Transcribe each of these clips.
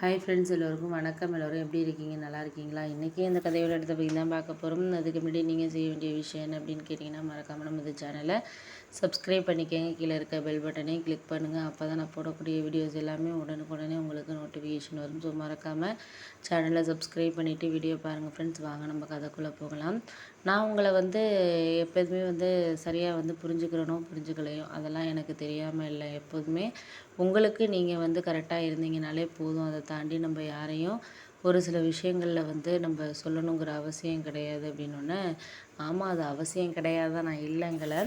Hi friends எல்லோருக்கும் வணக்கம். எல்லோரும் எப்படி இருக்கீங்க? நல்லா இருக்கீங்களா? இன்றைக்கி இந்த கதையோட இடத்த பற்றி தான் பார்க்க போகிறோம் அதுக்கு முன்னாடி நீங்கள் செய்ய வேண்டிய விஷயம் என்ன அப்படின்னு கேட்டிங்கன்னா மறக்காமல் நம்ம இந்த சேனலை சப்ஸ்கிரைப் பண்ணிக்கோங்க. கீழே இருக்க பெல் பட்டனையும் கிளிக் பண்ணுங்கள் அப்போ தான் நான் போடக்கூடிய வீடியோஸ் எல்லாமே உடனுக்குடனே உங்களுக்கு நோட்டிஃபிகேஷன் வரும். ஸோ மறக்காமல் சேனலை சப்ஸ்கிரைப் பண்ணிவிட்டு வீடியோ பாருங்கள் ஃப்ரெண்ட்ஸ் வாங்க நம்ம கதைக்குள்ளே போகலாம். நான் உங்களை வந்து எப்போதுமே வந்து சரியாக வந்து புரிஞ்சுக்கிறனோ புரிஞ்சுக்கலையோ அதெல்லாம் எனக்கு தெரியாமல் இல்லை. எப்போதுமே உங்களுக்கு நீங்கள் வந்து கரெக்டாக இருந்தீங்கனாலே போதும். அதை தாண்டி நம்ம யாரையும் ஒரு சில விஷயங்களில் வந்து நம்ம சொல்லணுங்கிற அவசியம் கிடையாது அப்படின்னோடனே ஆமாம் அது அவசியம் கிடையாது தான் நான் இல்லைங்கலை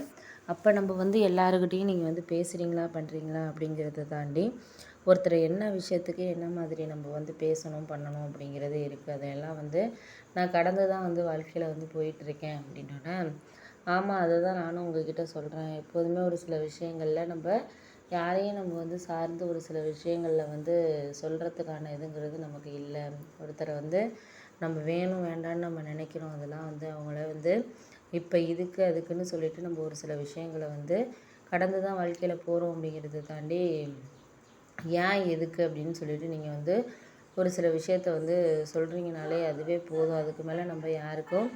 அப்போ நம்ம வந்து எல்லாருக்கிட்டேயும் நீங்கள் வந்து பேசுகிறீங்களா பண்ணுறீங்களா அப்படிங்கிறத தாண்டி ஒருத்தர் என்ன விஷயத்துக்கு என்ன மாதிரி நம்ம வந்து பேசணும் பண்ணணும் அப்படிங்கிறது இருக்குது அதையெல்லாம் வந்து நான் கடந்து தான் வந்து வாழ்க்கையில் வந்து போயிட்டுருக்கேன் அப்படின்னோடனே ஆமாம் அதை தான் நானும் உங்ககிட்ட சொல்கிறேன் எப்போதுமே ஒரு சில விஷயங்களில் நம்ம யாரையும் நம்ம வந்து சார்ந்து ஒரு சில விஷயங்களில் வந்து சொல்கிறதுக்கான இதுங்கிறது நமக்கு இல்லை. ஒருத்தரை வந்து நம்ம வேணும் வேண்டான்னு நம்ம நினைக்கிறோம் அதெல்லாம் வந்து அவங்கள வந்து இப்போ இதுக்கு அதுக்குன்னு சொல்லிட்டு நம்ம ஒரு சில விஷயங்களை வந்து கடந்து தான் வாழ்க்கையில் போகிறோம் அப்படிங்கிறத தாண்டி ஏன் எதுக்கு அப்படின்னு சொல்லிட்டு நீங்கள் வந்து ஒரு சில விஷயத்த வந்து சொல்கிறீங்கனாலே அதுவே போதும். அதுக்கு மேலே நம்ம யாருக்கும்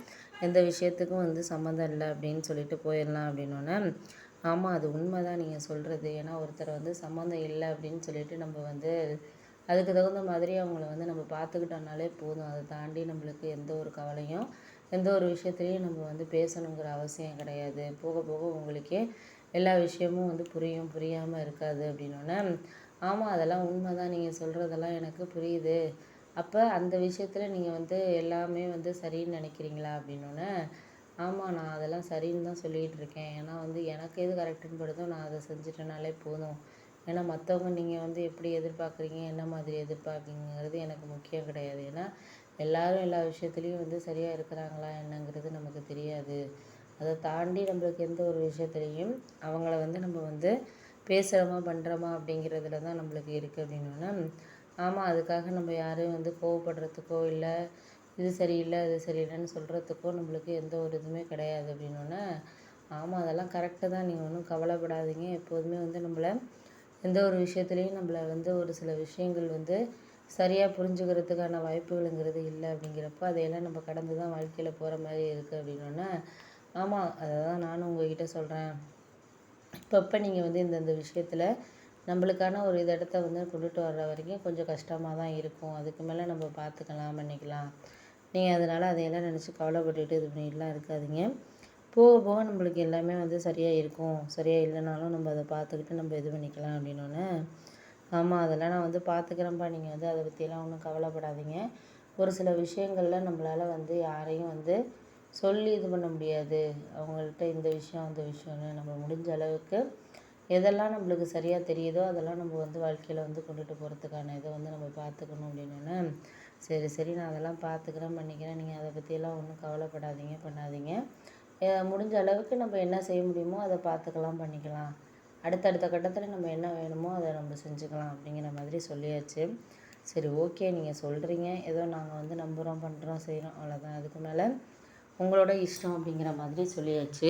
எந்த விஷயத்துக்கும் வந்து சம்மந்தம் இல்லை அப்படின்னு சொல்லிட்டு போயிடலாம் அப்படின்னோடனே ஆமாம் அது உண்மை தான் நீங்கள் சொல்கிறது ஏன்னா ஒருத்தரை வந்து சம்மந்தம் இல்லை அப்படின்னு சொல்லிட்டு நம்ம வந்து அதுக்கு தகுந்த மாதிரி அவங்கள வந்து நம்ம பார்த்துக்கிட்டோம்னாலே போதும். அதை தாண்டி நம்மளுக்கு எந்த ஒரு கவலையும் எந்த ஒரு விஷயத்துலையும் நம்ம வந்து பேசணுங்கிற அவசியம் கிடையாது. போக போக உங்களுக்கே எல்லா விஷயமும் வந்து புரியும் புரியாமல் இருக்காது அப்படின்னோடனே ஆமாம் அதெல்லாம் உண்மை தான் நீங்கள் சொல்கிறதெல்லாம் எனக்கு புரியுது. அப்போ அந்த விஷயத்தில் நீங்கள் வந்து எல்லாமே வந்து சரின்னு நினைக்கிறீங்களா அப்படின்னோடனே ஆமாம் நான் அதெல்லாம் சரின்னு தான் சொல்லிகிட்டு இருக்கேன். ஏன்னா வந்து எனக்கு எது கரெக்டுன்னு படுதோ நான் அதை செஞ்சிட்டனாலே போதும். ஏன்னா மற்றவங்க நீங்கள் வந்து எப்படி எதிர்பார்க்குறீங்க என்ன மாதிரி எதிர்பார்க்குறீங்கிறது எனக்கு முக்கியம் கிடையாது. ஏன்னா எல்லோரும் எல்லா விஷயத்துலேயும் வந்து சரியாக இருக்கிறாங்களா என்னங்கிறது நமக்கு தெரியாது. அதை தாண்டி நம்மளுக்கு எந்த ஒரு விஷயத்துலையும் அவங்கள வந்து நம்ம வந்து பேசுகிறோமா பண்ணுறோமா அப்படிங்கிறதுல தான் நம்மளுக்கு இருக்குது அப்படின்னோன்னா ஆமாம் அதுக்காக நம்ம யாரும் வந்து கோவப்படுறதுக்கோ இல்லை இது சரியில்லை அது சரியில்லைன்னு சொல்கிறதுக்கோ நம்மளுக்கு எந்த ஒரு இதுவுமே கிடையாது அப்படின்னோடனே ஆமாம் அதெல்லாம் கரெக்டு தான். நீங்கள் ஒன்றும் கவலைப்படாதீங்க. எப்போதுமே வந்து நம்மளை எந்த ஒரு விஷயத்துலையும் நம்மள வந்து ஒரு சில விஷயங்கள் வந்து சரியாக புரிஞ்சுக்கிறதுக்கான வாய்ப்புகளுங்கிறது இல்லை அப்படிங்கிறப்போ அதையெல்லாம் நம்ம கடந்து தான் வாழ்க்கையில் போகிற மாதிரி இருக்குது அப்படின்னோடனே ஆமாம் அதை தான் நானும் உங்ககிட்ட சொல்கிறேன் இப்பப்போ நீங்கள் வந்து இந்தந்த விஷயத்தில் நம்மளுக்கான ஒரு இது இடத்த வந்து கொண்டுட்டு வர்ற வரைக்கும் கொஞ்சம் கஷ்டமாக தான் இருக்கும். அதுக்கு மேலே நம்ம பார்த்துக்கலாம் பண்ணிக்கலாம். நீங்கள் அதனால் அதையெல்லாம் நினச்சி கவலைப்பட்டுட்டு இது பண்ணிட்டுலாம் இருக்காதீங்க. போக போக நம்மளுக்கு எல்லாமே வந்து சரியாக இருக்கும். சரியாக இல்லைனாலும் நம்ம அதை பார்த்துக்கிட்டு நம்ம இது பண்ணிக்கலாம் அப்படின்னோடனே ஆமாம் அதெல்லாம் நான் வந்து பார்த்துக்கிறேன்ப்பா நீங்கள் வந்து அதை பற்றியெல்லாம் ஒன்றும் கவலைப்படாதீங்க. ஒரு சில விஷயங்களில் நம்மளால் வந்து யாரையும் வந்து சொல்லி இது பண்ண முடியாது. அவங்கள்ட்ட இந்த விஷயம் அந்த விஷயம்னு நம்ம முடிஞ்ச அளவுக்கு எதெல்லாம் நம்மளுக்கு சரியாக தெரியுதோ அதெல்லாம் நம்ம வந்து வாழ்க்கையில் வந்து கொண்டுட்டு போகிறதுக்கான இதை வந்து நம்ம பார்த்துக்கணும் அப்படின்னோடனே சரி சரி நான் அதெல்லாம் பார்த்துக்கிறேன் பண்ணிக்கிறேன். நீங்கள் அதை பற்றியெல்லாம் ஒன்றும் கவலைப்படாதீங்க பண்ணாதீங்க. முடிஞ்ச அளவுக்கு நம்ம என்ன செய்ய முடியுமோ அதை பார்த்துக்கலாம் பண்ணிக்கலாம். அடுத்தடுத்த கட்டத்தில் நம்ம என்ன வேணுமோ அதை நம்ம செஞ்சுக்கலாம் அப்படிங்கிற மாதிரி சொல்லியாச்சு. சரி ஓகே நீங்கள் சொல்கிறீங்க ஏதோ நாங்கள் வந்து நம்புகிறோம் பண்ணுறோம் செய்கிறோம் அவ்வளோதான் அதுக்கு மேலே உங்களோட இஷ்டம் அப்படிங்கிற மாதிரி சொல்லியாச்சு.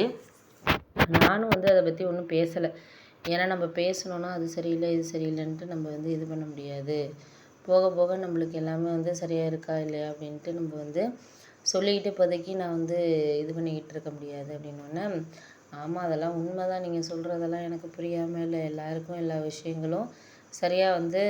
நானும் வந்து அதை பற்றி ஒன்றும் பேசலை. ஏன்னா நம்ம பேசணுன்னா அது சரியில்லை இது சரியில்லைன்ட்டு நம்ம வந்து இது பண்ண முடியாது. போக போக நம்மளுக்கு எல்லாமே வந்து சரியாக இருக்கா இல்லையா அப்படின்ட்டு நம்ம வந்து சொல்லிக்கிட்டு இப்போதைக்கு நான் வந்து இது பண்ணிக்கிட்டு இருக்க முடியாது அப்படின்னோடனே ஆமாம் அதெல்லாம் உண்மை தான் நீங்கள் சொல்கிறதெல்லாம் எனக்கு புரியாமல் இல்லை. எல்லாருக்கும் எல்லா விஷயங்களும் சரியாக வந்து